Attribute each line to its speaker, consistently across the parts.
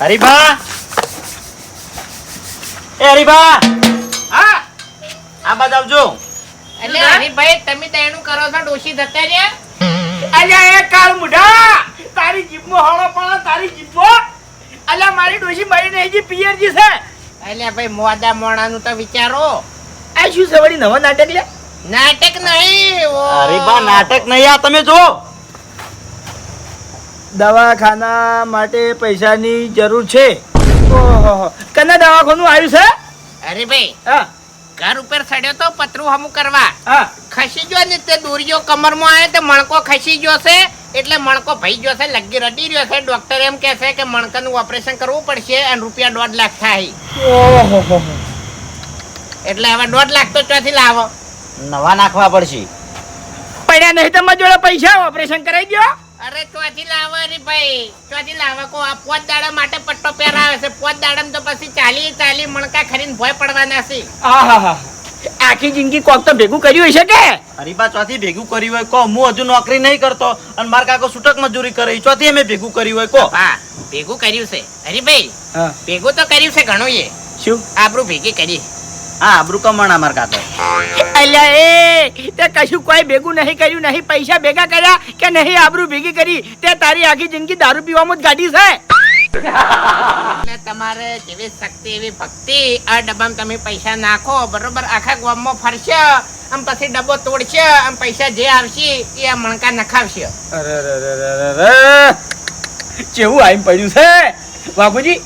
Speaker 1: હરીબા એ હરીબા
Speaker 2: હા?
Speaker 1: આ બાજુ આવજો.
Speaker 3: એટલે હરીભાઈ તમે તેનું કરો છો ડોશી જતા રહ્યા?
Speaker 2: અલ્યા એ કાળ મુઢા! તારી જીભમાં હળો પણ તારી જીભમાં! અલ્યા મારી ડોશી મરી નહીં જી પિયરજી છે.
Speaker 3: એટલે ભાઈ મોદા મોણાનું તો વિચારો.
Speaker 2: આ શું છે વળી નવા નાટક લે?
Speaker 3: નાટક નહીં અરે
Speaker 1: હરીબા નાટક નહીં આ તમે જો
Speaker 2: દવાખાના માટે પૈસાની જરૂર છે? ઓહો કના દવાખાનું આવ્યું છે?
Speaker 3: અરે
Speaker 2: ભાઈ
Speaker 3: ઘર ઉપર ચડ્યો તો પતરું હમું કરવા. ખસી ગયો ને તે દોરીઓ કમરમાં આવે તો મણકો ખસી ગયો છે. એટલે મણકો ભાઈ ગયો છે લગી રડી રહ્યો છે. ડોક્ટર એમ કહે છે કે મણકાનું ઓપરેશન કરવું પડશે અને રૂપિયા દોઢ લાખ થાય. એટલે હવે દોઢ લાખ તો ચોથી લાવો?
Speaker 1: નવા નાખવા પડશે.
Speaker 2: પડ્યા નહીં તમારા જોડે પૈસા ઓપરેશન કરાવી દો
Speaker 3: અરે ચોથી લાવો અરે ભાઈ. ચોથી લાવવા કો. આ પોત દાડા માટે પટ્ટો પહેરાવે છે. પોત દાડા તો પછી ચાલી ચાલી મણકા ખરીને ભોય પડવાના છે.
Speaker 2: આખી જિંદગી કોક તો ભેગું કર્યું હશે કે?
Speaker 1: હરીબા ચોથી ભેગું કર્યું હોય કો હું હજુ નોકરી નહીં કરતો અને માર કાકો છૂટક મજૂરી કરે. ચોથી અમે ભેગું કર્યું હોય કો
Speaker 3: હા ભેગું કર્યું છે. અરે ભાઈ ભેગું તો કર્યું છે ઘણું એ
Speaker 2: શું
Speaker 3: આપણું ભેગી કરી.
Speaker 1: હા આબરૂ કમાણા મારા કાતો
Speaker 2: અલ્યા એ તે કશું કોઈ ભેગું નહીં કર્યું નહીં પૈસા ભેગા કર્યા કે નહીં આબરૂ ભેગી કરી. તે તારી આખી જિંદગી દારૂ પીવામાં જ ગાડી છે.
Speaker 3: તમારે જેવી શક્તિ એવી ભક્તિ આ ડબ્બામાં તમે પૈસા નાખો બરોબર? આખા ગામમાં ફરશે આમ પછી ડબ્બો તોડશે આમ પૈસા જે આવશે એ આ મણકા નખાવશે.
Speaker 2: અરે અરે અરે અરે અરે. કેવું આવીને પડ્યું છે? બાપુજી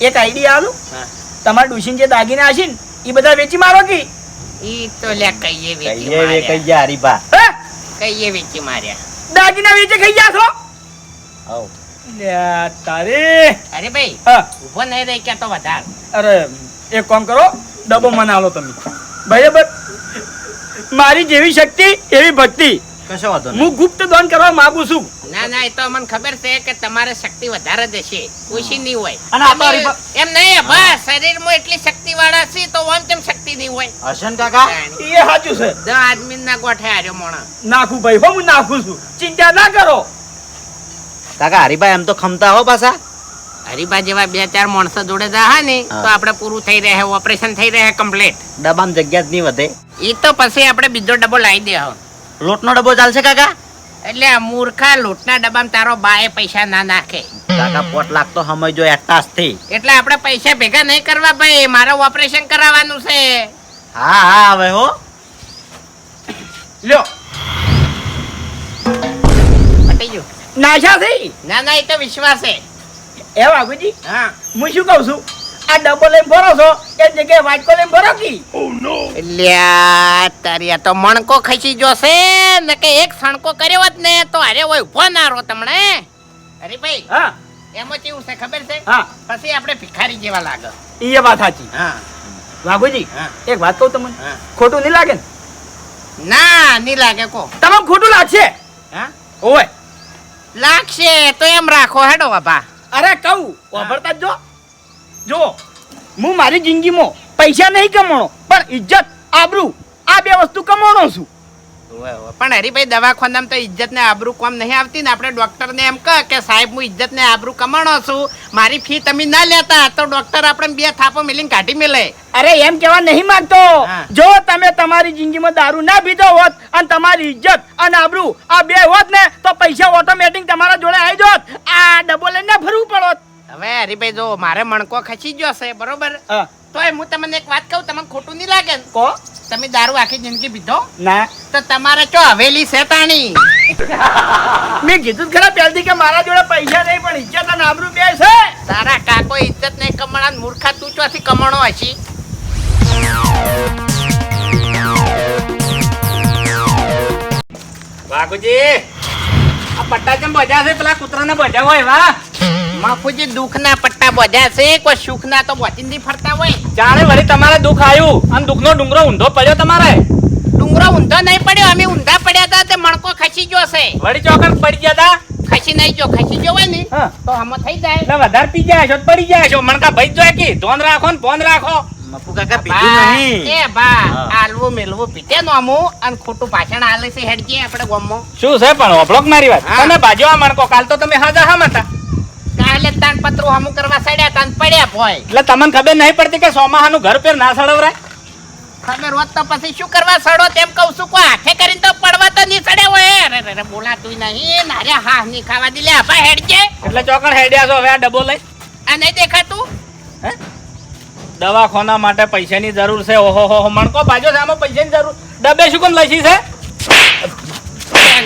Speaker 2: એક આઈડિયા આલું?
Speaker 1: હા.
Speaker 2: તમારા ડુશીન જે દાગીના હશે ને એ બધા વેચી મારો કી?
Speaker 3: ઈ તો લે કઈએ વેચી કઈએ
Speaker 1: ગયા હરીબા
Speaker 2: હે?
Speaker 3: કહીએ વેચી માર્યા.
Speaker 2: દાગીના વેચે ખાઈ ગયા છો?
Speaker 1: આવ.
Speaker 2: લે તારે.
Speaker 3: અરે ભાઈ
Speaker 2: હા.
Speaker 3: ઊભો નહીં રહી ક્યાં તો વધાર.
Speaker 2: અરે એક કામ કરો ડબ્બો મને આલો તમે. બરાબર? મારી જેવી શક્તિ એવી ભક્તિ.
Speaker 1: કશો વાંધો નહીં.
Speaker 2: હું ગુપ્ત દાન કરવા માંગુ છું.
Speaker 3: ના ના એ તો મને ખબર છે કે તમારે શક્તિ વધારે જ હશે. ઓછી નહીં હોય.
Speaker 1: અને આ તો
Speaker 3: એમ નહીં બસ શરીરમાં એટલી શક્તિ વાળા છે તો આમ તેમ શક્તિ નહીં હોય.
Speaker 1: હસન કાકા?
Speaker 2: એ સાચું છે.
Speaker 3: દ આદમી ના ગોઠે આર્યો મોણા.
Speaker 2: નાખું ભાઈ હો હું નાખું છું. ચિંતા ના કરો.
Speaker 1: કાકા હરિભાઈ એમ તો ખમતા હો પાછા.
Speaker 3: હરીબા જેવા બે ચાર માણસો જોડે જા ને. તો આપણે પૂરું થઈ રહે ઓપરેશન થઈ રહે કમ્પ્લીટ.
Speaker 1: ડબ્બામાં જગ્યા જ નહીં વધે.
Speaker 3: એ તો પછી આપણે બીજો ડબ્બો લાવી દે હવે.
Speaker 1: લોટનો ડબ્બો ચાલશે કાકા?
Speaker 3: એટલે મૂર્ખા લોટના ડબ્બામાં તારો બાએ પૈસા ના નાખે.
Speaker 1: કાકા પોટ લાખ તો સમજો એટાસથી
Speaker 3: એટલે આપણે પૈસા ભેગા નહીં કરવા ભાઈ મારે ઓપરેશન કરાવવાનું છે.
Speaker 1: હા હા હવે હો.
Speaker 2: લ્યો.
Speaker 3: પટી ગયું.
Speaker 2: નાશા થઈ
Speaker 3: ના ના એ તો વિશ્વાસ છે.
Speaker 2: એ બાબુજી
Speaker 3: હા.
Speaker 2: હું શું કહું છું? આ ડબ્બો લઈને ભરો છો? એ જગ્યાએ વાટકો લઈને ભરો કી?
Speaker 3: લ્યા તારી આ તો મણકો ખસી જોશે ને કે એક સણકો કર્યો જ ને તો અરે ઓય ઊભો ના રહો તમને અરે ભાઈ
Speaker 2: હા.
Speaker 3: એમાં કેવું છે ખબર છે?
Speaker 2: હા.
Speaker 3: પછી આપણે ભિખારી જેવા લાગે.
Speaker 2: એ વાત સાચી.
Speaker 3: હા.
Speaker 2: વાઘુજી
Speaker 3: હા.
Speaker 2: એક વાત કહું તમને. ખોટું નહીં લાગે ને?
Speaker 3: ના નહીં લાગે કો.
Speaker 2: તમને ખોટું લાગશે?
Speaker 3: હા?
Speaker 2: ઓય
Speaker 3: લાગશે તો એમ રાખો હેડો બાબા.
Speaker 2: અરે કહું વાપરતા જ. જો હું મારી જિંદગીમાં પૈસા નહીં કમાણો પણ ઇજ્જત આબરૂ આ બે વસ્તુ કમાણો છું.
Speaker 3: પણ હરીભાઈ દવાખાનામાં તો ઇજ્જત ને આબરૂ કોમ નહીં આવતી ને આપણે ડોક્ટર ને એમ કહે કે સાહેબ હું ઇજ્જત ને આબરૂ કમાણો છું. મારી ફી તમે ના લેતા તો ડોક્ટર આપણે બે થાપો મિલીને કાઢી મેલે.
Speaker 2: અરે એમ કેવા નહીં માંગતો. જો તમે તમારી જિંદગીમાં દારૂ ના પીધો હોત અને તમારી ઇજ્જત અને આબરૂ આ બે હોત ને તો પૈસા ઓટોમેટિક તમારા જોડે આવી જોત. આ ડબો લઈને ના ફરવું પડોત.
Speaker 3: હવે હરીભાઈ જો મારે મણકો ખસી ગયો છે બરોબર? તો હું તમને એક વાત કહું તમને ખોટું નહીં લાગે? ને
Speaker 2: કો?
Speaker 3: તમે દારૂ આખી જિંદગી પીધો?
Speaker 2: ના.
Speaker 3: તો તમારે ચો હવેલી છે તાણી
Speaker 2: મેં કીધું ખરા પહેલથી કે મારા જોડે પૈસા નહીં પણ ઇજ્જત અને આબરૂ બે છે.
Speaker 3: તારા કાકો ઇજ્જત નહીં કમાણા મૂર્ખા તું ચોથી કમાણો હશી.
Speaker 2: વાઘુજી આ પટ્ટા કેમ બજા છે? પેલા કૂતરાને બજાવો હોય
Speaker 3: માફુજી દુઃખના પટ્ટા બોધ્યા છે. કોઈ સુખના તો બોચીંદી ફરતા હોય.
Speaker 2: જાણે વળી તમારે દુઃખ આવ્યું અને દુઃખનો ડુંગરો ઊંધો પડ્યો તમારે?
Speaker 3: ડુંગરો ઊંધો નહીં પડ્યો. અમે ઊંધા પડ્યા હતા તે મણકો ખસી ગયો છે.
Speaker 2: વળી ચોકડ પડી ગયા હતા?
Speaker 3: ખસી નહીં જો ખસી ગયો હોય ને તો હમો થઈ જાય.
Speaker 2: એટલે વધારે પી જાય છો પડી જાય છો. મણકા ભાઈ જોય કે ધોન રાખો ને ફોન રાખો.
Speaker 1: મપુ કાકા પીધું
Speaker 3: બા,
Speaker 1: નહીં.
Speaker 3: એ બા આલવું મેલવું પીતે નો અમુ અને ખોટું પાછળ આલે છે હેડજી આપણે ગોમમાં.
Speaker 2: શું છે પણ ઓફલોક મારી વાત. તમે બાજુ આ મણકો કાલ તો તમે હાજા હા હતા.
Speaker 3: કાલે તાણ પતરું હમું કરવા સડ્યા તાન પડ્યા ભોય.
Speaker 4: એટલે તમને ખબર નહીં પડતી કે સોમાહાનું ઘર પેર ના સડવરાય
Speaker 3: તમે રોજ તો પછી શું કરવા સડો તેમ કહું છું કો હાથે કરીને તો પડવા તો નહીં સડે હોય. અરે રે બોલાતું નહીં. નારે હા નહીં ખાવા દિલે આપા હેડજે.
Speaker 4: એટલે ચોકડ હેડ્યા છો હવે આ ડબ્બો લઈ.
Speaker 3: આ નહીં દેખાતું?
Speaker 4: દવાખાના માટે પૈસાની જરૂર છે. ઓહો હો હો મણકો બાજો છે આમાં પૈસાની જરૂર. ડબે શું કોણ લસી છે?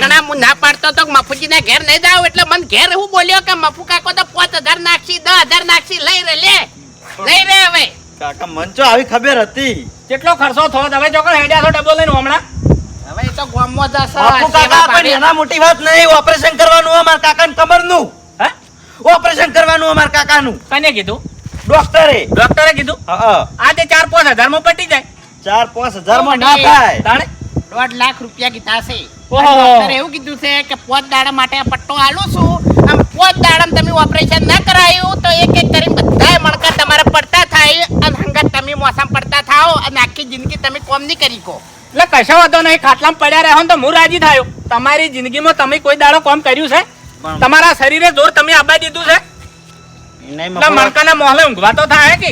Speaker 3: ઘણા હું ના પાડતો તો મફુજી ના ઘેર નહીં જાવ એટલે મને ઘેર હું બોલ્યો કે મફુ કાકો તો પાંચ હજાર નાખશી દસ હજાર નાખશી લઈ રે લે. લઈ રે હવે.
Speaker 1: કાકા મંચો આવી ખબર હતી.
Speaker 4: કેટલો ખર્ચો થયો? હવે ચોકર હેડ્યા છો ડબ્બો લઈને હમણાં?
Speaker 3: હવે એ તો ગામમાં જશે
Speaker 1: બાપુ કાકા પણ એના મોટી વાત નહીં ઓપરેશન કરવાનું અમાર કાકાને કમરનું
Speaker 4: હે?
Speaker 1: ઓપરેશન કરવાનું અમાર કાકાનું.
Speaker 4: કને કીધું?
Speaker 1: ડોક્ટરે
Speaker 4: ડોક્ટરે કીધું?
Speaker 1: હા
Speaker 4: આ તે ચાર પાંચ હજારમાં પટી જાય.
Speaker 1: ચાર પાંચ હજારમાં ના થાય.
Speaker 4: તાણે
Speaker 3: દોઢ લાખ રૂપિયા કીધા છે. ડોક્ટરે એવું કીધું છે કે પોત દાડા માટે પટ્ટો આલું છું. આમ પોત દાડા તમે ઓપરેશન ના કરાયું તો એક એક કરીને બધાય મણકા તમારે પડતા થાય અને હંગાત તમે મોસમ પડતા થાઓ અને આખી જિંદગી તમે કોમ નહીં કરી કો
Speaker 4: એટલે કશો વાંધો નહીં ખાટલામાં પડ્યા રહ્યો તો હું રાજી થયો. તમારી જિંદગીમાં તમે કોઈ દાડો કોમ કર્યું છે? તમારા શરીરે જોર તમે આબાઈ દીધું છે? મણકાના મોહલે ઊંઘવા તો થાય કે?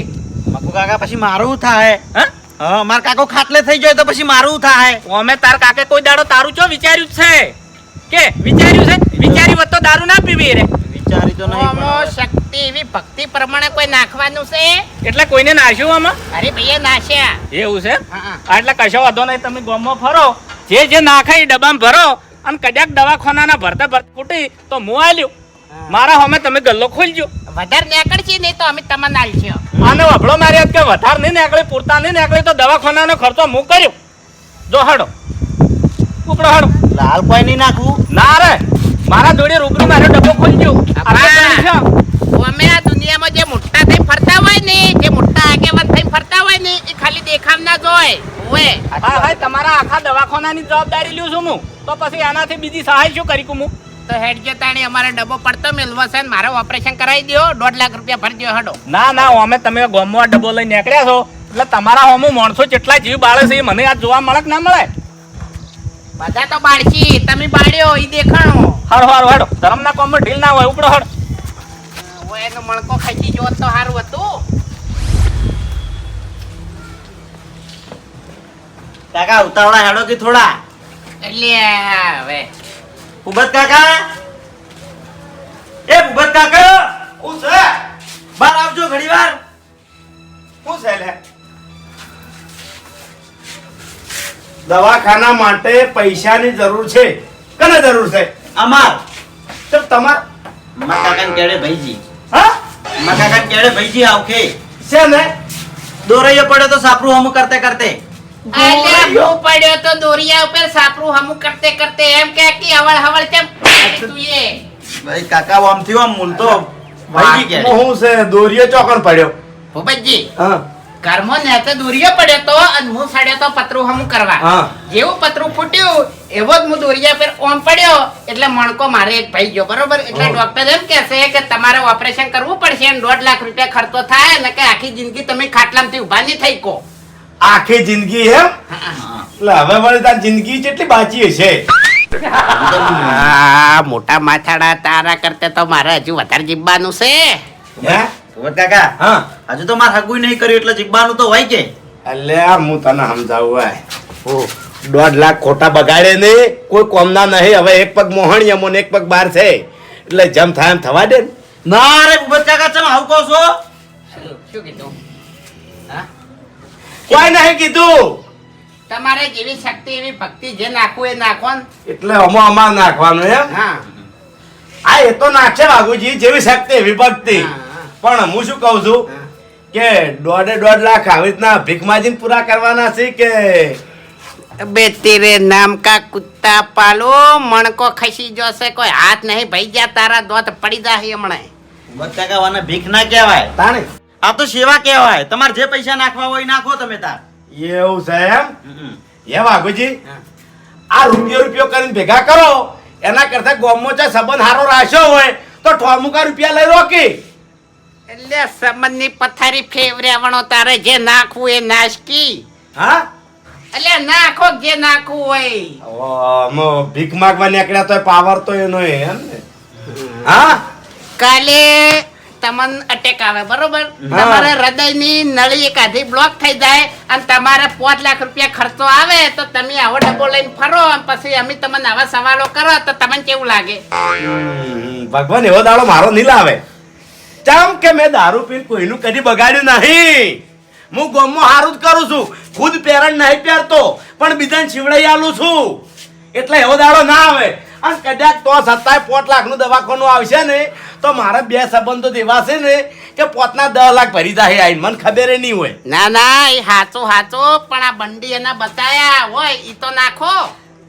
Speaker 1: મકુ કાકા પછી મારું થાય.
Speaker 4: હા?
Speaker 1: હા માર કાકો ખાટલે થઈ જાય તો પછી મારું થાય.
Speaker 4: અમે તાર કાકે કોઈ દાડો તારું ચો વિચાર્યું છે? કે વિચાર્યું છે? વિચારી વત તો દારૂ ના પીવી રે.
Speaker 1: વિચારી તો નહીં
Speaker 3: ઓમો શક્તિ એવી ભક્તિ પ્રમાણે કોઈ નાખવાનું છે?
Speaker 4: એટલે કોઈને નાશ્યું આમાં?
Speaker 3: અરે ભૈયા નાશ્યા
Speaker 4: એવું છે?
Speaker 3: હા.
Speaker 4: એટલે કશો વાંધો નહીં તમે ગોમમાં ફરો. જે જે નાખાય એ ડબ્બામાં ભરો. અને કદાચ દવાખાનાના ભરતા ભરતા ફૂટી તો હું આલ્યું. મારા હોમે તમે ગલ્લો ખોલજો.
Speaker 3: વધારે નીકળશે નહીં તો અમે તમને આલશું
Speaker 4: આને વભળો મારી હાથ કે વધારે નહીં નીકળે પૂરતા નહીં નીકળે તો દવાખાનાનો ખર્ચો હું કર્યો. જો હડો. ઉપડો હડો.
Speaker 1: લાલ કોઈ નહીં નાખવું.
Speaker 4: ના રે. મારા જોડે રૂબરૂ મારો ડબ્બો ખોલજો.
Speaker 3: અમે આ દુનિયામાં જે મોટા થઈ ફરતા હોય ને જે મોટા આગેવાન થઈ ફરતા હોય ને એ ખાલી દેખાવ ના જોય. ઓએ
Speaker 4: હા હા તમારા આખા દવાખાનાની જવાબદારી લ્યો છું હું. તો પછી આનાથી બીજી સહાય શું કરી કું હું?
Speaker 3: તો હેડ જે તાણી અમારે ડબ્બો પડતો મેલવો છે ને મારે ઓપરેશન કરાવી દો દોઢ લાખ રૂપિયા ભરજો હડો.
Speaker 4: ના ના અમે તમે ગોમવા ડબ્બો લઈને નીકળ્યા છો. એટલે તમારા હોમું માણસો કેટલા જીવ બાળે છે એ મને આ જોવા મળે કે ના મળે?
Speaker 3: બધા તો બાળશી તમે બાળ્યો એ દેખાણો.
Speaker 4: હારો હારો ધરમ ના કોમ ઢીલ ના હોય ઉપડો હડ.
Speaker 3: ઓય એનો મણકો ખાઈ જો તો સારું હતું.
Speaker 1: કાકા ઉતાવળા હેડો કે થોડા?
Speaker 3: એટલે હવે.
Speaker 1: ભૂપત કાકા? એ ભૂપત કાકા હું છે? બાર આવજો ઘડીવાર. વાર
Speaker 5: શું છે લે? દવાખાના માટે પૈસાની જરૂર છે. કને જરૂર છે?
Speaker 1: અમાર.
Speaker 5: તો તમાર
Speaker 1: મકાકન કાકાને કેડે ભાઈજી
Speaker 5: હા?
Speaker 1: મકાકન કાકાને કેડે ભાઈજી આવખે.
Speaker 5: છે ને
Speaker 1: દોરૈયો પડ્યો તો સાપરું હમ કરતે કરતે.
Speaker 3: હું પડ્યો તો દોરિયા ઉપર સાપરું હમુ કરતે કરતે એમ કે કે હવળ હવળ કેમ તું એ?
Speaker 1: ભાઈ કાકા આમ થયો આમ મૂલતો ભાઈ કે
Speaker 5: હું છે દોરીયો ચોકણ પડ્યો.
Speaker 3: ભૂપતજી
Speaker 5: હા.
Speaker 3: ઘરમાં તો દોરિયો પડ્યો તો અને હું સડ્યો તો પતરું હમુ કરવા. જેવું પતરું ફૂટ્યું એવો જ હું દોરિયા પર ઓમ પડ્યો એટલે મણકો મારે એક ભાઈ ગયો બરોબર? એટલે ડોક્ટર એમ કહેશે કે તમારે ઓપરેશન કરવું પડશે અને દોઢ લાખ રૂપિયા ખર્ચો થાય અને કે આખી જિંદગી તમે ખાટલામાંથી ઊભા નહીં થઈ કો
Speaker 5: આખી જિંદગી
Speaker 1: હે
Speaker 5: એટલે હવે વળી તાર જિંદગી કેટલી બાકી હશે?
Speaker 3: મોટા માથાડા તારા કરતા તો મારે હજુ વધારે જીવવાનું છે.
Speaker 5: હે?
Speaker 1: કાકા
Speaker 5: હા.
Speaker 1: હજુ તો મારે હગુય નહીં કર્યું એટલે જીબવાનું તો હોય કે.
Speaker 5: અલ્યા હું તને સમજાવું. ઓ, દોઢ લાખ ખોટા બગાડે નહીં. કોઈ કોમના નહીં. હવે એક પગ મોહણીયમો ને એક પગ બાર છે. એટલે જમ થાય એમ થવા દે ને.
Speaker 1: ના રે ભૂપત કાકા ચમ આવું કહો છો?
Speaker 3: શું કીધું? હા
Speaker 5: કોઈ નહીં કીધું.
Speaker 3: તમારે જેવી શક્તિ એવી ભક્તિ જે નાખવું એ નાખો
Speaker 5: એટલે અમો અમાર નાખવાનું એમ?
Speaker 3: હા.
Speaker 5: આ એ તો નાખશે બાબુજી જેવી શક્તિ એવી ભક્તિ. પણ હું શું કહું છું કે દોઢે દોઢ લાખ આવી રીતના ભીખમાજીને પૂરા કરવાના છે કે?
Speaker 3: બે તેરે નામ કા કુત્તા પાલો મણકો ખસી જશે. કોઈ હાથ નહીં. ભાઈ જા તારા દોત પડી જાય હમણાં.
Speaker 1: બચ્ચા કાવાના ભીખ ના કહેવાય.
Speaker 5: તાણે?
Speaker 1: આ તો સેવા કહેવાય. તમારે જે પૈસા નાખવા હોય એ નાખો તમે તાર.
Speaker 5: એવું છે એમ. એ વાઘુજી આ રૂપિયો રૂપિયો કરીને ભેગા કરો. એના કરતા ગોમો ચા સંબંધ હારો રાખ્યો હોય તો ઠોમુકા રૂપિયા લઈ રોકી.
Speaker 3: એટલે સંબંધની પથારી ફેવરેવણો તારે જે નાખવું એ નાશકી.
Speaker 5: હા?
Speaker 3: એટલે નાખો જે નાખવું હોય.
Speaker 5: આમાં ભીખ માંગવા નીકળ્યા તો પાવર તો એનો એમ ને. હા?
Speaker 3: કાલે તમને અટેક આવે બરોબર? તમારે હૃદયની નળી એક આધી બ્લોક થઈ જાય અને તમારે પાંચ લાખ રૂપિયા ખર્ચો આવે તો તમે આવો ડબ્બો લઈને ફરો પછી અમે તમને આવા સવાલો કરો તો તમને કેવું લાગે?
Speaker 5: ભગવાન એવો દાડો મારો નહીં લાવે. ચમ કે મેં દારૂ પીને કોઈનું કદી બગાડ્યું નહીં. હું ગોમમાં હારું જ કરું છું. ખુદ પેરણ નહીં પહેરતો પણ બીજાને છીવડાઈ આલું છું. એટલે એવો દાડો ના આવે. અને કદાચ તો સત્તાય પોત લાખનું દવાખાનું આવશે ને તો મારા બે સંબંધો એવા છે ને કે પોતના દસ લાખ ભરી જાય આઈ મને ખબર નહીં હોય.
Speaker 3: ના ના એ હાચો હાચો પણ આ બંડી એના બતાયા હોય એ તો નાખો.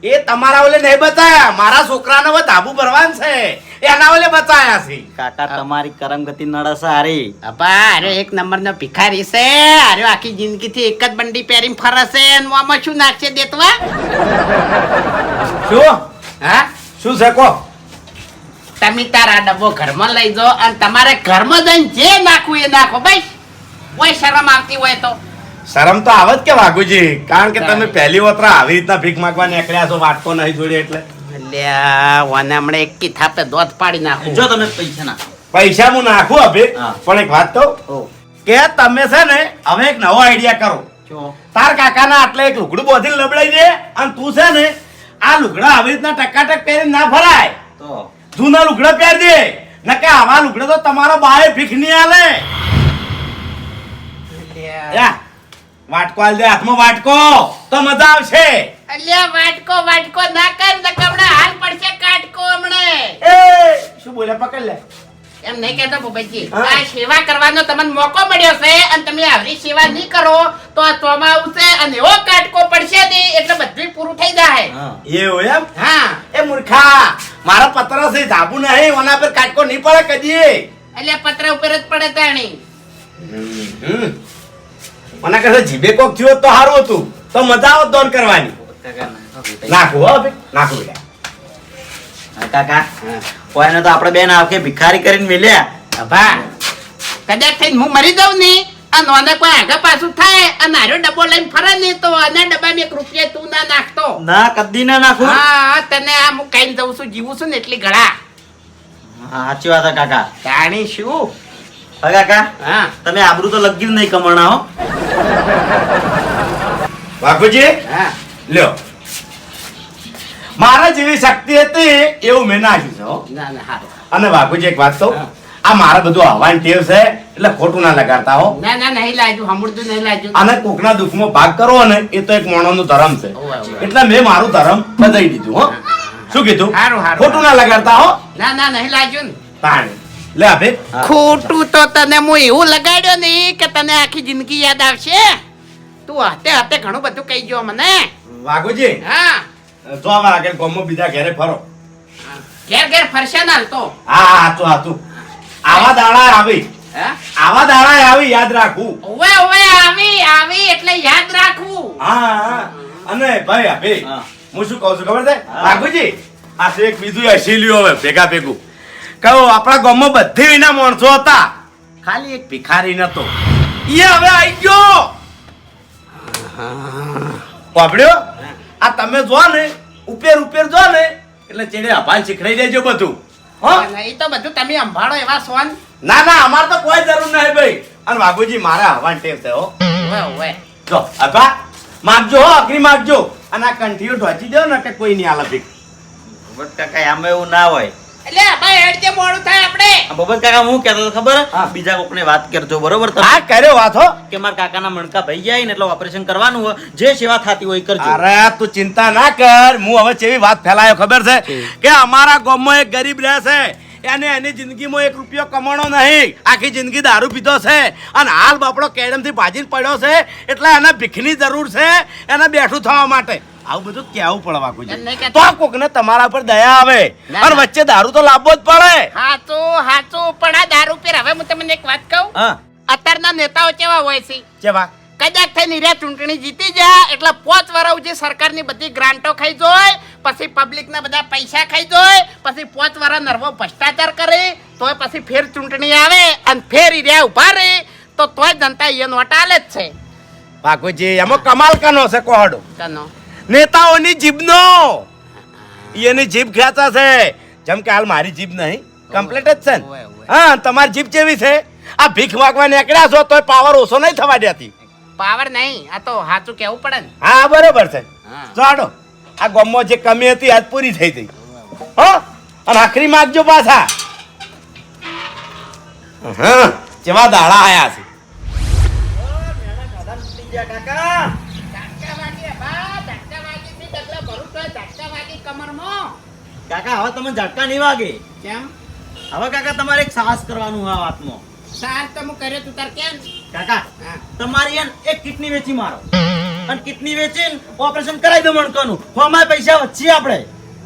Speaker 5: એ તમારા ઓલે નહીં બતાયા. મારા છોકરાને હવે ધાબુ ભરવાનું છે. એના ઓલે બતાયા છે.
Speaker 1: કાકા તમારી કરમગતિ નડે સારી
Speaker 3: અપા અરે એક નંબરનો ભિખારી છે. અરે આખી જિંદગીથી એક જ બંડી પહેરીને ફરશે અને આમાં શું નાખશે દેતવા?
Speaker 5: શું?
Speaker 3: હા?
Speaker 5: શું છે કો
Speaker 3: તમે તારા ડબ્બો ઘરમાં લઈ જાઓ અને તમારે ઘરમાં જઈને જે નાખવું એ નાખો ભાઈ. કોઈ શરમ આવતી હોય તો.
Speaker 5: શરમ તો આવે જ કે વાઘુજી કારણ કે તમે પહેલી વતરા આવી રીતના ભીખ માંગવા નીકળ્યા છો વાટકો નહીં જોડે એટલે.
Speaker 3: અલ્યા હમણાં એક કી થાપે દોત પાડી નાખું.
Speaker 1: જો તમે પૈસા નાખો.
Speaker 5: પૈસા હું નાખું અભી. પણ એક વાત કહું. કે તમે છે ને હવે એક નવો આઈડિયા કરો.
Speaker 1: જો
Speaker 5: તાર કાકાના આટલે એક લુગડું બોધીને લબડાઈ દે અને તું છે ને આ લુગડા આવી રીતના ટકાટક પહેરીને ના ફરાય.
Speaker 1: તો.
Speaker 5: જૂના લુગડા પહેર દે. નકે આવા લુગડા તો તમારો બાએ ભીખ નહીં આલે. વાટકો આલ દે હાથમાં વાટકો. તો મજા આવશે.
Speaker 3: અલ્યા વાટકો વાટકો ના કર ને કમણા હાલ પડશે કાટકો હમણે.
Speaker 5: એ શું બોલે પકડ લે.
Speaker 3: એમ નહીં કહેતો ભૂપતજી.
Speaker 5: હા.
Speaker 3: આ સેવા કરવાનો તમને મોકો મળ્યો છે અને તમે આવી સેવા નહીં કરો તો આ ચોમા આવશે અને એવો કાટકો પડશે ને એટલે બધું પૂરું થઈ જાય.
Speaker 5: એવું એમ?
Speaker 3: હા.
Speaker 5: એ મૂર્ખા મારા પત્ર છે ધાબુ નહીં ઓના પર કાટકો નહીં પડે કદી.
Speaker 3: એટલે પત્ર ઉપર જ પડે તાણી.
Speaker 5: મને કહે જીભે કોક થયો તો સારું હતું. તો મજા આવત દોન કરવાની.
Speaker 1: નાખું
Speaker 5: હો નાખું
Speaker 1: કાકા. કોઈને તો આપણે બેન આખે ભિખારી કરીને મિલ્યા
Speaker 3: અભા. કદાચ થઈને હું મરી જાઉં ને અને ઓને કોઈ આગળ પાછું થાય અને આરો ડબ્બો લઈને ફરે ને તો આના ડબ્બામાં એક રૂપિયા તું ના નાખતો.
Speaker 1: ના કદી ના નાખું.
Speaker 3: હા તને આ હું કઈ જઉં છું જીવું છું ને એટલી ગળા.
Speaker 1: સાચી વાત છે કાકા.
Speaker 3: જાણી શું?
Speaker 1: હા કાકા.
Speaker 3: હા.
Speaker 1: તમે આબરૂ તો લગ્યું નહીં કમણા હો.
Speaker 5: બાપુજી
Speaker 3: હા.
Speaker 5: લ્યો. મારા જેવી શક્તિ હતી એવું મેં નાખ્યું છે હો.
Speaker 3: ના ના
Speaker 5: અને બાપુજી એક વાત કહું. આ મારા બધું હવાન ટેવ છે એટલે ખોટું ના લગાડતા હો.
Speaker 3: ના ના નહીં લાજુ સાંભળતું નહીં લાજુ
Speaker 5: અને કોકના દુઃખમાં ભાગ કરવો ને એ તો એક માણસનું ધર્મ છે. એટલે મેં મારું ધર્મ બદલી દીધું હો. શું કીધું. ખોટું ના લગાડતા હો.
Speaker 3: ના ના નહીં લાજુ ને.
Speaker 5: તાણી. લે
Speaker 1: આપે.
Speaker 3: ખોટું તો તને હું એવું લગાડ્યો ને કે તને આખી જિંદગી યાદ આવશે? તું હતે હતે ઘણું બધું કહી ગયો મને.
Speaker 5: વાઘુજી.
Speaker 3: હા.
Speaker 5: જો આવા આગળ ગામમાં બીજા ઘરે ફરો.
Speaker 3: ઘેર ઘેર ફરશે ના તો.
Speaker 5: હા હા હાચું હાચું. આવા દાડા આવી. આવા દાડા આવી યાદ રાખવું
Speaker 3: ઓવે ઓવે આવી આવી એટલે યાદ રાખવું
Speaker 5: હા હા. અને ભાઈ અભી
Speaker 1: હું.
Speaker 5: શું કહું છું ખબર છે. વાઘુજી આ તો એક બીજું અસીલ્યું હવે ભેગા ભેગું. કહું આપણા ગામમાં બધી વિના માણસો હતા. ખાલી એક ભિખારી નતો. ઈ હવે આવી ગયો. પાપડ્યો આ તમે જો ને ઉપેર ઉપેર જો ને એટલે ચેડે અભાન શીખડાઈ દેજો બધું. હો?
Speaker 3: એ તો બધું તમે સંભાળો એવા સોન.
Speaker 5: ના ના અમારે તો કોઈ જરૂર નહીં ભાઈ. અને બાબુજી મારા હવાન ટેવ છે હો. જો અભા માગજો હો અઘરી માગજો. અને આ કંઠીઓ ઢોચી દો ને કે કોઈ નહીં આલે ભીખ.
Speaker 1: બટ કાકા આમાં એવું ના હોય.
Speaker 3: એટલે ભાઈ હેડજે મોડું થાય આપણે.
Speaker 1: બબન કાકા હું કહેતો હતો ખબર? બીજા કોકને વાત કરજો બરોબર તમે?
Speaker 5: હા કર્યો વાત. હો
Speaker 1: કે મારા કાકાના મણકા ભાઈ જાય ને એટલે ઓપરેશન કરવાનું હોય. જે સેવા થતી હોય કરજો.
Speaker 5: અરે તું ચિંતા ના કર. હું હવે જેવી વાત ફેલાયો ખબર છે? કે અમારા ગામમાં એક ગરીબ રહે છે. એને એની જિંદગીમાં એક રૂપિયો કમાણો નહીં. આખી જિંદગી દારૂ પીધો છે. અને હાલ બાપડો કેડમથી ભાજીને પડ્યો છે. એટલે એને ભીખની જરૂર છે. એને બેઠું થવા માટે. આવું બધું કેવું પડે
Speaker 3: એમ
Speaker 5: વાકુજી
Speaker 3: નહીં કહેતો.
Speaker 5: તો કોકને તમારા પર દયા આવે. અને વચ્ચે દારૂ તો લાવવો જ પડે.
Speaker 3: હાચો હાચું. પણ આ દારૂ પીર હવે હું તમને એક વાત કહું? અત્યારના નેતાઓ કેવા હોય છે?
Speaker 5: જેવા
Speaker 3: કદાચ થઈને નિર્યા ચૂંટણી જીતી જાય એટલે પોચ વર્ષ જે સરકારની બધી ગ્રાન્ટો ખાઈ જોય પછી પબ્લિકના બધા પૈસા ખાઈ જોય પછી પોચ વર્ષ નર્વો ભ્રષ્ટાચાર કરે તોય પછી ફેર ચૂંટણી આવે અને ફેર હીરા ઊભા રહે તો તોય જનતા એ નોટ આલે જ છે.
Speaker 5: બાકુજી એમાં કમાલ કનો છે કોહડો?
Speaker 3: કનો?
Speaker 5: નેતાઓની જીભનો. એની જીભ ખેંચા છે જેમ કે હાલ મારી જીભ નહીં. કમ્પ્લીટ જ છે ને. હા તમારી જીભ કેવી છે. આ ભીખ માગવા નીકળ્યા છો તોય પાવર ઓછો નહીં થવા દેતી.
Speaker 3: પાવર નહીં આ તો સાચું કેવું પડે ને.
Speaker 5: હા બરોબર છે. ચાલો આ ગમો જે કમી હતી આજ પૂરી થઈ ગઈ. હો અને આખરી માગજો પાછા. હા. જેવા દાડા આયા છે.
Speaker 1: કાકા
Speaker 3: ઝાટકા વાગી બા ઝાટકા વાગી થી ડગલા ભરું તો ઝાટકા વાગી કમરમાં?
Speaker 1: કાકા હવે તમે ઝટકા નહીં વાગે.
Speaker 3: કેમ?
Speaker 1: હવે કાકા તમારે એક સાહસ કરવાનું આ વાતમાં.
Speaker 3: સાહસ તો હું કર્યો તું તાર કેમ?
Speaker 1: કાકા તમારી એમ એક કિડની વેચી મારો. અને કિડની વેચીને ઓપરેશન કરાવી દો મણકાનું. અમારે પૈસા વચ્ચે આપણે.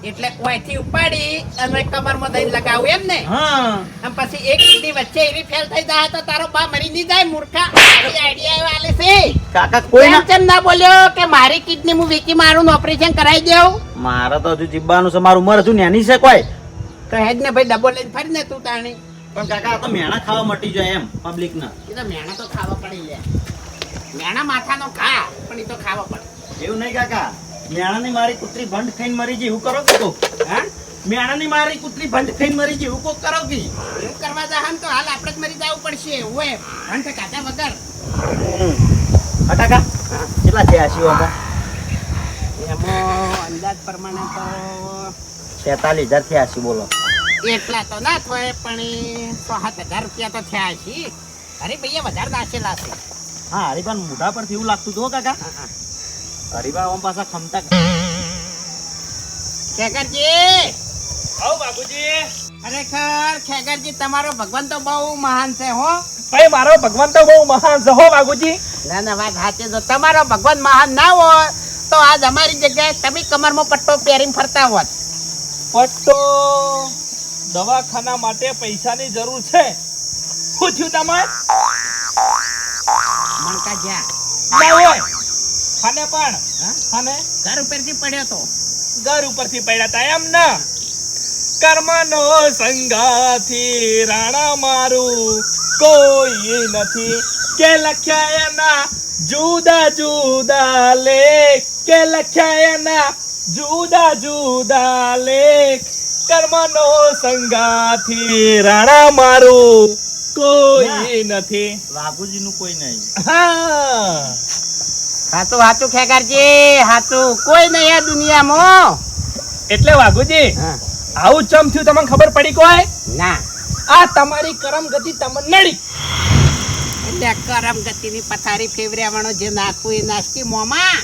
Speaker 3: એટલે ઓયથી ઉપાડી અને કમરમાં દઈ લગાવું એમ ને?
Speaker 1: હા.
Speaker 3: અને પછી એક કિડની વચ્ચે એવી ફેલ થઈ જાય તો તારો બા મરી નહીં જાય મૂર્ખા. આઈડિયા આલે છે.
Speaker 1: કાકા કોઈ
Speaker 3: કેમ
Speaker 1: ના
Speaker 3: કેમ ના બોલ્યો કે મારી કિડની હું વેચી મારું ઓપરેશન કરાવી દેવું
Speaker 1: મારે તો હજુ જીવવાનું છે મારું મર હજુ નેની છે કોઈ?
Speaker 3: તો હેડ ને ભાઈ ડબો લઈને ફરી ને તું તાણી.
Speaker 1: પણ કાકા તો મેણા ખાવા મટી જાય એમ પબ્લિક ના.
Speaker 3: એ તો મેણા તો ખાવા પડી લે. મેણા માથાનો ખા પણ એ તો ખાવા પડે.
Speaker 1: એવું નહીં કાકા. મેણાની મારી કૂતરી બંધ થઈને મરી જઈ હું કરો કે કોક?
Speaker 3: હા?
Speaker 1: મેણાની મારી કૂતરી બંધ થઈને મરી જઈ હું કોક કરો કે?
Speaker 3: એવું કરવા જા તો હાલ આપણે જ મરી જવું પડશે ઓએ ભંઠ કાઢ્યા વગર.
Speaker 1: હા કેટલા છે આ આમાં
Speaker 3: એમાં અંદાજ પ્રમાણે તો
Speaker 1: છેતાલીસ હજાર થયા છે બોલો.
Speaker 3: એટલા તો ના થાય પણ સાત હજાર રૂપિયા તો થયા છે. અરે ભાઈ વધારે નાખેલા છે.
Speaker 1: હા પણ મોઢા પરથી એવું લાગતું હતું કાકા.
Speaker 3: હા,
Speaker 1: ઓમ પાછા ખમતા
Speaker 3: ખેકરજી
Speaker 6: આવ બાપુજી.
Speaker 3: ખરેખર ખેકરજી તમારો ભગવાન તો બહુ મહાન છે હો.
Speaker 6: ભાઈ મારો ભગવાન તો બહુ મહાન છે હો બાપુજી.
Speaker 3: ના ના વાત સાચી જો તમારો ભગવાન મહાન ના હોય તો આજ અમારી જગ્યાએ તમે કમરમાં પટ્ટો પહેરીને ફરતા હોત.
Speaker 6: પટ્ટો દવાખાના માટે પૈસાની જરૂર છે. શું થયું તમારે?
Speaker 3: મણકા જ્યાં
Speaker 6: ના હોય. ખાને પણ? અને
Speaker 3: ઘર ઉપરથી પડ્યો તો.
Speaker 6: ઘર ઉપરથી પડ્યા તા એમ ના? કર્મનો સંગાથી રાણા મારું કોઈ નથી. કે લખ્યા એના જુદા જુદા લેખ? કે લખ્યા એના જુદા જુદા લેખ? કર્મનો સંગાથી રાણા મારું કોઈ નથી.
Speaker 1: વાઘુજીનું કોઈ નહીં.
Speaker 6: હા.
Speaker 3: હાચું હાચું ખેગારજી હાચું. કોઈ નહીં આ દુનિયામાં.
Speaker 6: એટલે વાઘુજી આવું ચમ થયું તમને ખબર પડી કોઈ?
Speaker 3: ના.
Speaker 6: આ તમારી કરમ ગતિ તમને નડી.
Speaker 3: એટલે કરમ ગતિની પથારી ફેવર્યાવાનો જે નાખવું એ નાસ્તી મોમાં.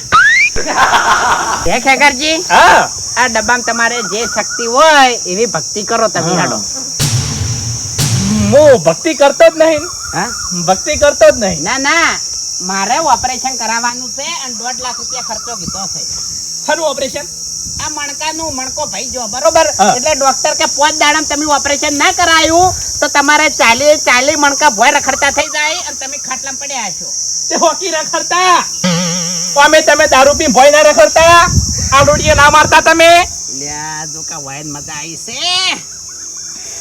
Speaker 3: હે ખેગારજી?
Speaker 6: હા.
Speaker 3: આ ડબ્બામાં તમારે જે શક્તિ હોય એવી ભક્તિ કરો તમે. હાડો.
Speaker 6: હું ભક્તિ કરતો જ નહીં.
Speaker 3: હા?
Speaker 6: ભક્તિ કરતો જ નહીં.
Speaker 3: ના ના. મારે ઓપરેશન કરાવવાનું છે અને દોઢ લાખ રૂપિયા ખર્ચો કીધો છે.
Speaker 6: ખરું ઓપરેશન
Speaker 3: આ મણકાનું મણકો ભાઈ જો બરોબર એટલે ડોક્ટર કે પોત દાડમ તમે ઓપરેશન ના કરાયું તો તમારે ચાલી ચાલી મણકા ભોય રખડતા થઈ જાય અને તમે ખાટલામાં પડ્યા છો.
Speaker 6: તે હોકી રખડતા? અમે તમે દારૂ પી ભોય ના રખડતા? આડુડીએ ના મારતા તમે?
Speaker 3: લ્યા જો કા વાયન મજા આવી છે.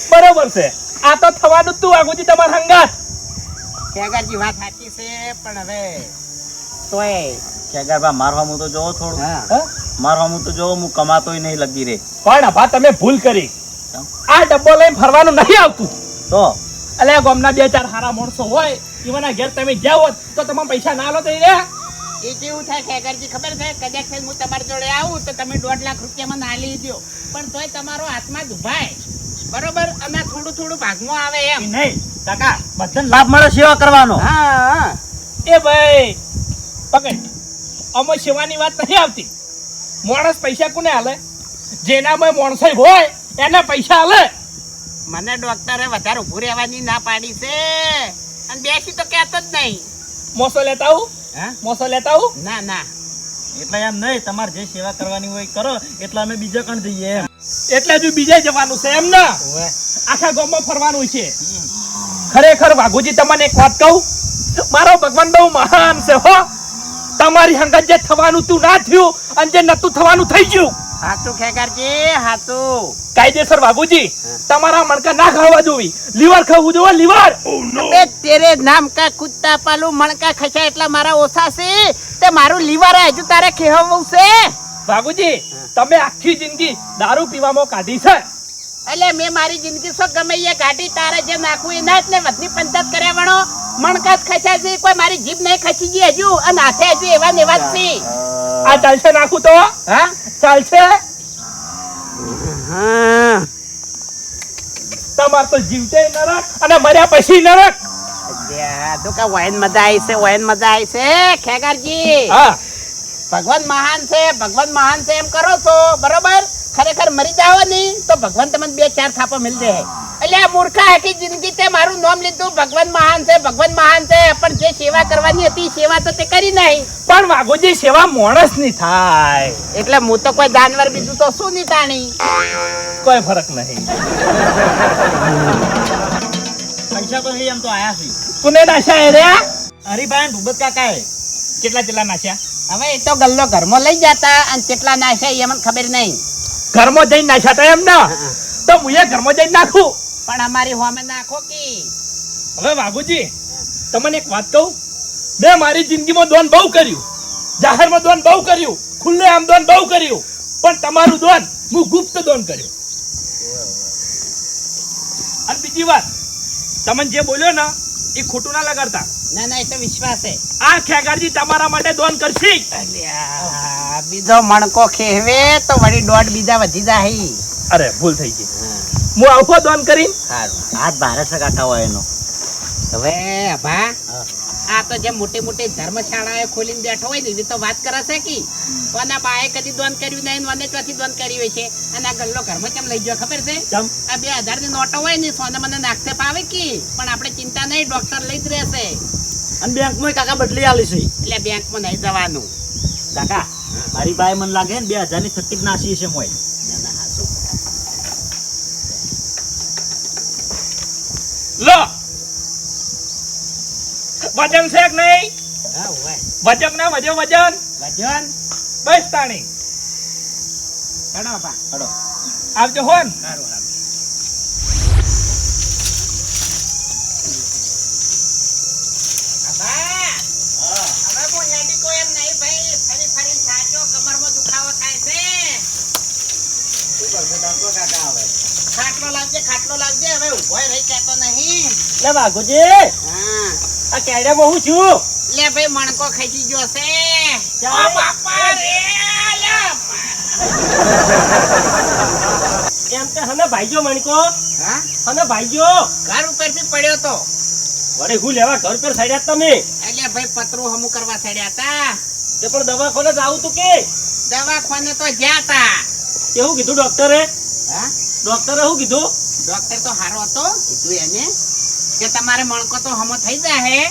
Speaker 6: બરોબર છે. આ તો થવાનું તું આગુજી તમાર હંગાત.
Speaker 3: ખેગાજી વાત સાચી છે પણ હવે તોય
Speaker 1: ચેગરભાઈ મારવા હું તો જોવો થોડું.
Speaker 3: મારવા
Speaker 6: હું?
Speaker 1: તો જોવો હું કમાતોય નહીં લગી રે.
Speaker 6: પણ અભા તમે ભૂલ કરી. આ ડબ્બો લઈને ફરવાનું નહીં આવતું.
Speaker 1: તો?
Speaker 6: અલે ગામના બે ચાર હારા માણસો હોય ઈવાના ઘેર તમે હોત તો તમે પૈસા ના લો તો રહ્યા.
Speaker 3: એ કેવું થાય ખેગરજી ખબર છે? કદાચ હું તમારી જોડે આવું તો તમે દોઢ લાખ રૂપિયામાં ના લઈ દો પણ તોય તમારો હાથમાં દુભાય બરોબર? અમે થોડું થોડું ભાગમાં આવે એમ.
Speaker 1: નહીં કાકા બધાને લાભ મળે સેવા કરવાનો.
Speaker 3: હા
Speaker 6: એ ભાઈ પકડ. અમે સેવાની વાત નથી આવતી. માણસ પૈસા કોને હાલે જેનામાં માણસો હોય એને પૈસા હાલે
Speaker 3: મને ડોક્ટરે વધારે ઉભું રહેવાની ના પાડી છે. અને બેસી તો કહેતો જ નહીં.
Speaker 6: મોસો લેતા આવું.
Speaker 3: હા?
Speaker 6: મોસો લેતા આવું?
Speaker 3: ના ના.
Speaker 1: એટલે એમ નહીં તમારે જે સેવા કરવાની હોય કરો એટલે અમે બીજા કણ જઈએ એમ.
Speaker 6: એટલે હજુ બીજે જવાનું છે એમ ના. આખા ગામમાં ફરવાનું છે. ખરેખર વાઘુજી તમને એક વાત કહું? મારો ભગવાન બહુ મહાન છે હો. તમારી હંગત જે થવાનું તું ના થયું અને જે નતું થવાનું થઈ ગયું.
Speaker 3: હાચું ખેગારજી હાચું.
Speaker 6: કાયદેસર બાબુજી તમારા મણકા ના ખાવા જોવી. લીવર ખાવું જોવે લીવર.
Speaker 3: અબે તેરે નામ કા કુત્તા પાલું મણકા ખસા એટલા મારા ઓછા છે. તે મારું લીવર હજુ તારે ખેહવવું છે.
Speaker 6: બાબુજી તમે આખી જિંદગી દારૂ પીવામાં કાઢી છે.
Speaker 3: એટલે મેં મારી જિંદગી સો ગમે એ કાઢી તારે જે નાખવું એ ના જ ને વધની પંચાયત કર્યા વણો. મણકાત ખસ્યા છે કોઈ મારી જીભ નહીં ખસી ગઈ હજુ અને હાથે હજુ એવા ને એવા જ છે.
Speaker 6: આ ચાલશે નાખું તો?
Speaker 3: હા?
Speaker 6: ચાલશે? તમાર તો જીવતે નરક અને મર્યા પછી નરક.
Speaker 3: તો વાયન મજા આવી છે વાયન મજા આવી છે ખેગારજી.
Speaker 6: હા.
Speaker 3: ભગવાન મહાન છે ભગવાન મહાન છે એમ કરો છો બરોબર? ખરેખર મરી જાવ નહીં તો ભગવાન તમને બે ચાર થાપા મિલ દે એટલે મૂર્ખા આખી જિંદગી તે મારું નામ લીધું. ભગવાન મહાન છે ભગવાન મહાન છે પણ જે સેવા કરવાની હતી સેવા તો તે કરી નહીં.
Speaker 6: પણ વાઘુજી સેવા માણસની થાય.
Speaker 3: એટલે હું તો કોઈ જાનવર બીજું તો શું નહીં તાણી
Speaker 6: કોઈ ફરક નહીં.
Speaker 7: પૈસા તો એમ તો આયા છે
Speaker 6: કોને નાશા એ રહ્યા?
Speaker 7: હરિભાઈ ભૂપત કાકા એ
Speaker 6: કેટલા કેટલા નાશ્યા
Speaker 3: હવે એ તો ગલ્લો ઘરમાં લઈ જતા અને કેટલા નાશ્યા એ મને ખબર નહીં.
Speaker 6: ઘરમાં જઈને નાશ્યા તો એમ ના. તો હું એ ઘરમાં જઈને નાખું.
Speaker 3: પણ અમારી હોમે નાખો કી.
Speaker 6: હવે બાબુજી તમને એક વાત કહું? મેં મારી જિંદગીમાં દોન બહુ કર્યું. જાહેરમાં દોન બહુ કર્યું. ખુલ્લે આમ દોન બહુ કર્યું. પણ તમારું દોન હું ગુપ્ત દોન કર્યું. અને બીજી વાત તમને જે બોલ્યો ને એ ખોટું ના લગાડતા.
Speaker 3: ના ના એ તો વિશ્વાસ છે.
Speaker 6: આ ખેગારજી તમારા માટે દોન કરશે.
Speaker 3: બીજો મણકો ખેવે તો વળી દોઢ બીજા વધી જાય
Speaker 6: અરે ભૂલ થઈ ગઈ. હું આખો દોન કરી
Speaker 3: સારું.
Speaker 7: હાથ ભારે છે કાકા હોય એનો.
Speaker 3: હવે અભા આ તો જે મોટી મોટી ધર્મશાળાએ ખોલીને બેઠો હોય ને તો વાત કરે છે કે? કોના બાએ કદી દોન કર્યું નહીં મને ચોથી દોન કરી હોય છે? અને આ ગલ્લો ઘરમાં કેમ લઈ ગયો ખબર છે? આ બે હજારની નોટો હોય ને સોને મને નાખતે પાવે કે? પણ આપણે ચિંતા નહીં ડોક્ટર લઈ જ રહેશે.
Speaker 7: અને બેંકમાં કાકા બદલી આલી છે.
Speaker 3: એટલે બેંકમાં નહીં જવાનું.
Speaker 7: કાકા મારી બાઈ મને લાગે ને બે હજારની થર્ટી નાસી છે મોય
Speaker 3: ના, ના, હાચું.
Speaker 6: લો વજન છે કે નહીં વજન ના વજન વજન
Speaker 3: વજન
Speaker 6: બસ તાણી.
Speaker 7: હડો
Speaker 6: આવજો હોન
Speaker 3: સારું, સારું. અભા, હવે હું હેડી કોઈ એમ નહીં ભાઈ. ફરી ફરીને થાક્યો, કમરમાં દુખાવો થાય છે. ખાટલો લાવજે ખાટલો લાવજે હવે ઊભોય રહી કહેતો નહીં
Speaker 7: લે વાઘોજી આ કેડેમાં હું છું.
Speaker 3: લે ભાઈ મણકો ખાઈ ગયો છે. બાપા રે લે.
Speaker 7: એમ કે હને ભાઈજો મણકો.
Speaker 3: હા?
Speaker 7: હને ભાઈજો.
Speaker 3: ઘર ઉપરથી પડ્યો તો.
Speaker 7: વળી હું લેવા ઘર પર સડ્યા તમે?
Speaker 3: એટલે ભાઈ પતરું હમું કરવા સડ્યા તા.
Speaker 7: તે પણ દવાખાને જ આવું તું કે?
Speaker 3: દવાખાને તો ગયા તા.
Speaker 7: કેવું કીધું ડોક્ટરે
Speaker 3: હા?
Speaker 7: ડોક્ટરે શું કીધું?
Speaker 3: ડોક્ટર તો હારો હતો કીધું એને. કે તમારે મણકો તો હમો થઈ જાય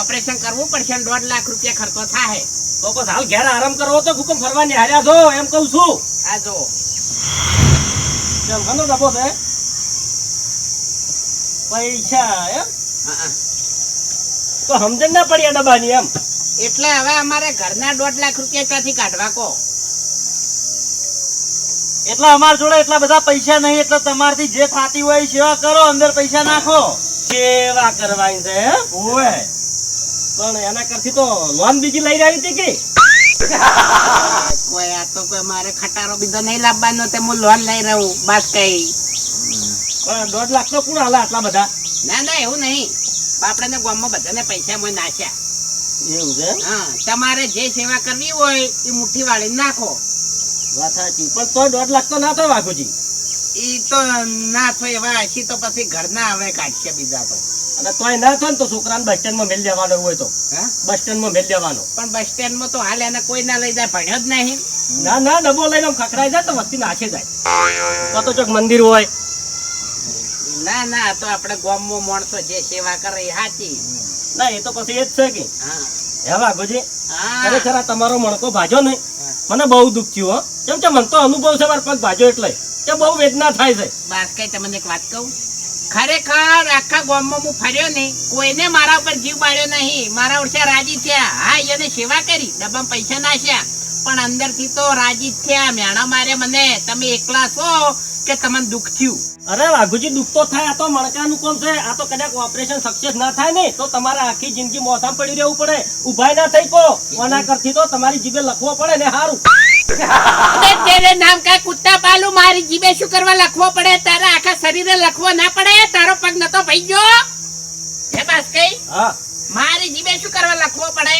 Speaker 3: ઓપરેશન કરવું પડશે દોઢ લાખ રૂપિયા ખર્ચો થાય
Speaker 7: તો બસ હાલ ઘેર આરામ કરવો તો હુકમ ફરવાની હાર્યા છો એમ કહું છું.
Speaker 3: આ જો.
Speaker 7: ચાલ ઘણો ડબ્બો છે પૈસા એમ. તો સમજણ ના પડી આ ડબ્બાની એમ?
Speaker 3: એટલે હવે અમારે ઘરના દોઢ લાખ રૂપિયા ક્યાંથી કાઢવા કો
Speaker 7: એટલા અમાર જોડે એટલા બધા પૈસા નહીં એટલે તમારથી જે થાતી હોય સેવા કરો અંદર પૈસા નાખો. સેવા કરવાની છે હે? પણ એના કરતી તો લોન બીજી લઈ આવી હતી કે?
Speaker 3: કોઈ આ તો કોઈ મારે ખટારો બીજો નહીં લાવવાનો તે હું લોન લઈ રહું બસ કઈ.
Speaker 7: પણ દોઢ લાખ તો કોણ હાલે આટલા બધા?
Speaker 3: ના ના એવું નહીં. બાપડાને ગામમાં બધાને પૈસા મોય નાખ્યા.
Speaker 7: એવું છે
Speaker 3: હા તમારે જે સેવા કરવી હોય એ મુઠ્ઠી વાળી નાખો.
Speaker 7: વાત સાચી. પણ તો દોઢ લાખ તો ના થાય વાઘુજી.
Speaker 3: ઈ તો ના થાય એવા હસી તો પછી ઘરના હવે કાઢશે બીજા તો.
Speaker 7: અને તોય ના થાય ને તો છોકરાને બસ સ્ટેન્ડમાં મેલ દેવાનો હોય તો.
Speaker 3: હા?
Speaker 7: બસ સ્ટેન્ડમાં મેલ દેવાનો.
Speaker 3: પણ બસ સ્ટેન્ડમાં તો હાલ એને કોઈ ના લઈ જાય ભણ્યો જ નહીં.
Speaker 7: ના ના ડબો લઈને ખખડાઈ જાય તો વસ્તી નાશે જાય. તો તો ચોક મંદિર હોય.
Speaker 3: ના ના તો આપણે ગામમાં માણસો જે સેવા કરે એ સાચી
Speaker 7: ના એ તો પછી એ જ છે કે.
Speaker 3: હા.
Speaker 7: વાઘુજી ખરેખર તમારો મણકો ભાજો નહીં. મને બહુ દુઃખ થયું હો. કેમ કે મને તો અનુભવ છે મારા પગ ભાજો એટલે. કે બહુ વેદના થાય છે.
Speaker 3: બસ કઈ તમને એક વાત કહું? ખરેખર આખા ગામમાં હું ફર્યો નહીં. કોઈને મારા ઉપર જીવ પાડ્યો નહીં. મારા ઓછા રાજી થયા. હા એને સેવા કરી. ડબ્બામાં પૈસા નાખ્યા. પણ અંદરથી તો રાજી થયા. મેણા મારે મને. તમે એકલા છો કે તમને દુઃખ થયું?
Speaker 7: અરે વાઘુજી દુઃખ તો થાય. આ તો મણકાનું કોમ છે. આ તો કદાચ ઓપરેશન સક્સેસ ના થાય ને તો તમારે આખી જિંદગી મોસામ પડી રહેવું પડે. ઉભાઈ ના થઈ કો. ઓના કરથી તો તમારી જીભે લખવો પડે ને સારું
Speaker 3: તેરે નામ કા કુત્તા પાલું? મારી જીબે શું કરવા લખવો પડે? તારા આખા શરીરે લખવો ના પડે? તારો પગ નતો ભાઈ ગયો? હે બસ કઈ?
Speaker 7: હા.
Speaker 3: મારી જીબે શું કરવા લખવો પડે?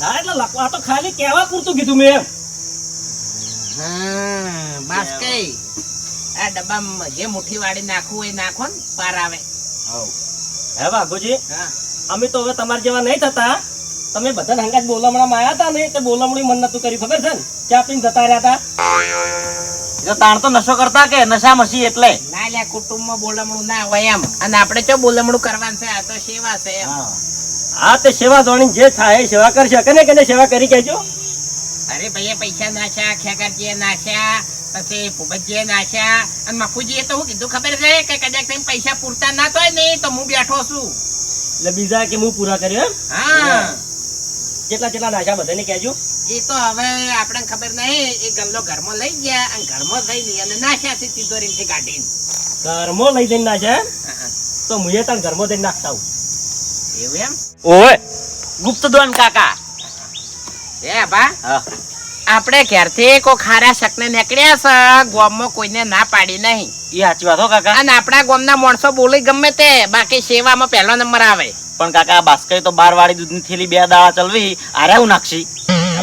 Speaker 7: ના એટલે લખવા તો ખાલી કેવા પૂરતું કીધું મેં
Speaker 3: હા બસ કઈ. આ ડબ્બા જે મુઠ્ઠી વાળી નાખવું એ નાખો ને પાર આવે.
Speaker 7: હે બાગુજી
Speaker 3: હા.
Speaker 7: અમે તો હવે તમારા જેવા નહીં થતા. તમે બધા હંગાત બોલમણામાં આવ્યા હતા ને તે બોલમણી મન નતું કર્યું ખબર છે ને? ચા પીને જતા રહ્યા હતા તાણ તો નશો કરતા કે નશા મસી એટલે?
Speaker 3: ના લ્યા કુટુંબમાં બોલમણું ના હોય એમ. અને આપણે ચો બોલમણું કરવાનું છે? આ તો સેવા છે
Speaker 7: હા. તે સેવા ધોણી જે થાય એ સેવા કરશે. કને કને સેવા કરી કેજો
Speaker 3: અરે ભાઈએ પૈસા નાખ્યા ખેકરજીએ નાખ્યા પછી ભૂપતજીએ નાખ્યા અને મફુજીએ તો હું કીધું ખબર છે? કે કદાચ તમે પૈસા પૂરતા ના થાય ને તો હું બેઠો છું.
Speaker 7: એટલે બીજા કે હું પૂરા કર્યો
Speaker 3: હા.
Speaker 7: જેટલા જેટલા નાશા બધાને કહેજો.
Speaker 3: એ તો હવે આપણને ખબર નહીં એ ગલ્લો ઘરમાં લઈ ગયા અને ઘરમાં લઈ લઈ અને નાખ્યા છે તિજોરીમાંથી કાઢીને.
Speaker 7: ઘરમાં લઈ જઈને નાખ્યા
Speaker 3: હા, હા.
Speaker 7: તો હું એ તાણ ઘરમાં જઈને નાખતા હું
Speaker 3: એવું એમ?
Speaker 7: ઓય. ગુપ્તદ્વાન કાકા.
Speaker 3: એ બા. આપણે ઘેરથી કોઈ ખારા શકને નીકળ્યા છે. ગોમમાં કોઈને ના પાડી નહીં.
Speaker 7: એ સાચી વાત હો કાકા.
Speaker 3: અને આપણા ગોમના માણસો બોલી ગમે તે બાકી સેવામાં પહેલો નંબર આવે.
Speaker 7: પણ કાકા બાસ્કરી તો બાર વાળી દૂધની થેલી બે દાળા ચલવી આરે હું નાખશી?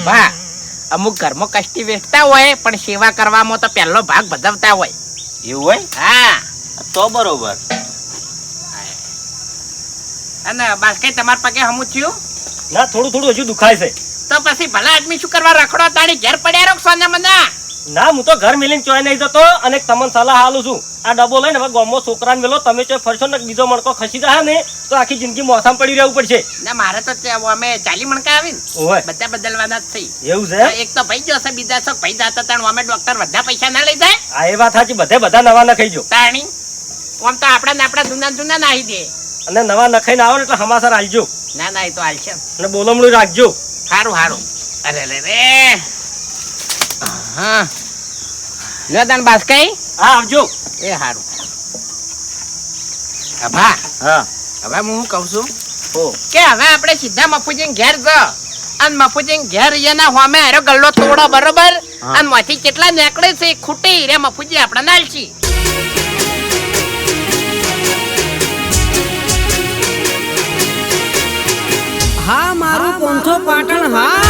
Speaker 3: ભા અમુક ઘરમાં કષ્ટી વેઠતા હોય પણ સેવા કરવામાં તો પહેલો ભાગ ભજવતા હોય.
Speaker 7: એવું હોય?
Speaker 3: હા.
Speaker 7: તો બરોબર.
Speaker 3: અને બાસ્કરી તમારા પગે હમું થયું?
Speaker 7: ના થોડું થોડું હજુ દુખાય છે.
Speaker 3: તો પછી ભલા આદમી શું કરવા રખડો તાણી ઘેર પડ્યા રોક સોના મના
Speaker 7: ના હું તો ઘર મિલીને ચોય નહીં જતો અને તમને સલાહ આલું છું. આ ડબ્બો લઈને હવે ગોમો છોકરાને મેલો તમે ચોય ફરશો ને બીજો મણકો ખસી જાય ને તો આખી જિંદગી મોસામાં પડી રહેવું પડશે.
Speaker 3: ના મારે તો અમે ચાલી મણકા આવી ને
Speaker 7: ઓય.
Speaker 3: બધા બદલવાના જ થઈ
Speaker 7: એવું છે
Speaker 3: એક તો ભાઈ જશે બીજા છો ભાઈ જાતા તાણ અમે ડોક્ટર બધા પૈસા ના લઈ જાય.
Speaker 7: આ એ વાત સાચી બધે બધા નવા નખાઈ જો
Speaker 3: તાણી આમ તો આપણા ને આપણા જૂના જૂના નાહી દે.
Speaker 7: અને નવા નખાઈને આવો ને એટલે હમાસર આલજો
Speaker 3: ના ના એ તો હાલશે.
Speaker 7: અને બોલમણું રાખજો.
Speaker 3: સારું સારું અરે રે રે હા લ્યો તને બાસ કઈ
Speaker 7: હા આવજો.
Speaker 3: એ સારું અભા.
Speaker 7: હા.
Speaker 3: હવે હું શું કહું છું?
Speaker 7: ઓ
Speaker 3: કે હવે આપણે સીધા મફુજી ઘેર જ. અને મફુજી ઘેર એના હોમે હારો ગલ્લો તોડો બરોબર? અને માથી કેટલા નીકળે છે એ ખૂટી. રે મફુજી આપણે નાલશી
Speaker 8: મારું પોંથો પાટણ હા?